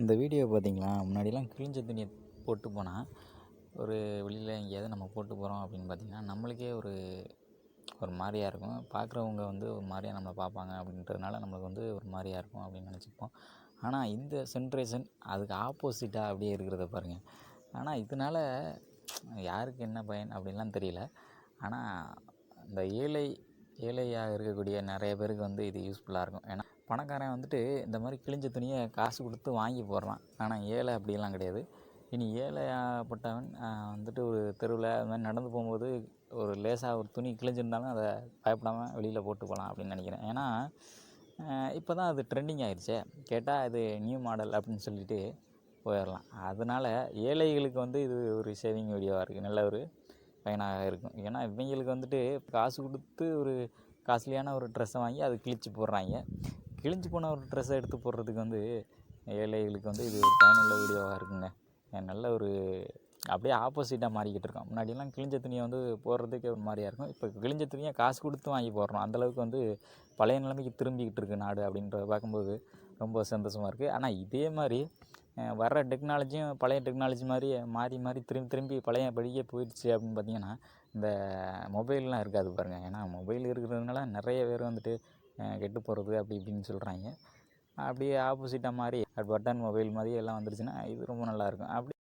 இந்த வீடியோ பார்த்திங்களா? முன்னாடிலாம் கிழிஞ்ச துணியை போட்டு போனால் ஒரு வெளியில் எங்கேயாவது நம்ம போட்டு போகிறோம் அப்படின்னு பார்த்தீங்கன்னா நம்மளுக்கே ஒரு ஒரு மாதிரியாக இருக்கும். பார்க்குறவங்க வந்து ஒரு மாதிரியா நம்மளை பார்ப்பாங்க அப்படின்றதுனால நம்மளுக்கு வந்து ஒரு மாதிரியா இருக்கும் அப்படின்னு நினச்சிப்போம். ஆனால் இந்த சென்ட்ரேஷன் அதுக்கு ஆப்போசிட்டாக அப்படியே இருக்கிறத பாருங்கள் ஆனால் இதனால் யாருக்கு என்ன பயன் அப்படின்லாம் தெரியல. ஆனால் இந்த ஏழை ஏழையாக இருக்கக்கூடிய நிறைய பேருக்கு வந்து இது யூஸ்ஃபுல்லாக இருக்கும். ஏன்னா பணக்காரன் வந்துட்டு இந்த மாதிரி கிழிஞ்ச துணியை காசு கொடுத்து வாங்கி போடுறான். ஆனால் ஏழை அப்படிலாம் கிடையாது. இனி ஏழையாகப்பட்டவன் வந்துட்டு ஒரு தெருவில் அது மாதிரி நடந்து போகும்போது ஒரு லேசாக ஒரு துணி கிழிஞ்சிருந்தாலும் அதை பயப்படாமல் வெளியில் போட்டு போகலாம் அப்படின்னு நினைக்கிறேன். ஏன்னா இப்போ தான் அது ட்ரெண்டிங் ஆயிடுச்சே கேட்டால் இது நியூ மாடல் அப்படின்னு சொல்லிட்டு போயிடலாம் அதனால் ஏழைகளுக்கு வந்து இது ஒரு சேவிங் வீடியோவாக இருக்குது நல்ல ஒரு பயனாக இருக்கும். ஏன்னா இவங்களுக்கு வந்துட்டு காசு கொடுத்து ஒரு காஸ்ட்லியான ஒரு ட்ரெஸ்ஸை வாங்கி அது கிழிச்சு போடுறாங்க. கிழிஞ்சு போன ஒரு ட்ரெஸ்ஸை எடுத்து போடுறதுக்கு வந்து ஏழைகளுக்கு வந்து இது ஒரு பயனுள்ள வீடியோவாக இருக்குங்க. நல்ல ஒரு அப்படியே ஆப்போசிட்டாக மாறிக்கிட்டு இருக்கோம். முன்னாடியெல்லாம் கிழிஞ்ச துணியை வந்து போடுறதுக்கே ஒரு மாதிரியாக இருக்கும். இப்போ கிழிஞ்ச துணியை காசு கொடுத்து வாங்கி போடுறோம். அந்தளவுக்கு வந்து பழைய நிலைமைக்கு திரும்பிக்கிட்டு இருக்கு நாடு அப்படின்றத பார்க்கும்போது ரொம்ப சந்தோஷமாக இருக்குது ஆனால் இதே மாதிரி வர்ற டெக்னாலஜியும் பழைய டெக்னாலஜி மாதிரி மாறி மாறி திரும்பி திரும்பி பழைய படியே போயிடுச்சு அப்படின்னு பார்த்தீங்கன்னா இந்த மொபைல்லாம் இருக்காது பாருங்கள் ஏன்னா மொபைல் இருக்கிறதுனால நிறைய பேர் வந்துட்டு கெட்டு போகிறது அப்படி இப்படின்னு சொல்கிறாங்க அப்படியே ஆப்போசிட்டாக மாதிரி பட்டன் மொபைல் மாதிரி எல்லாம் வந்துருச்சுன்னா இது ரொம்ப நல்லாயிருக்கும் அப்படி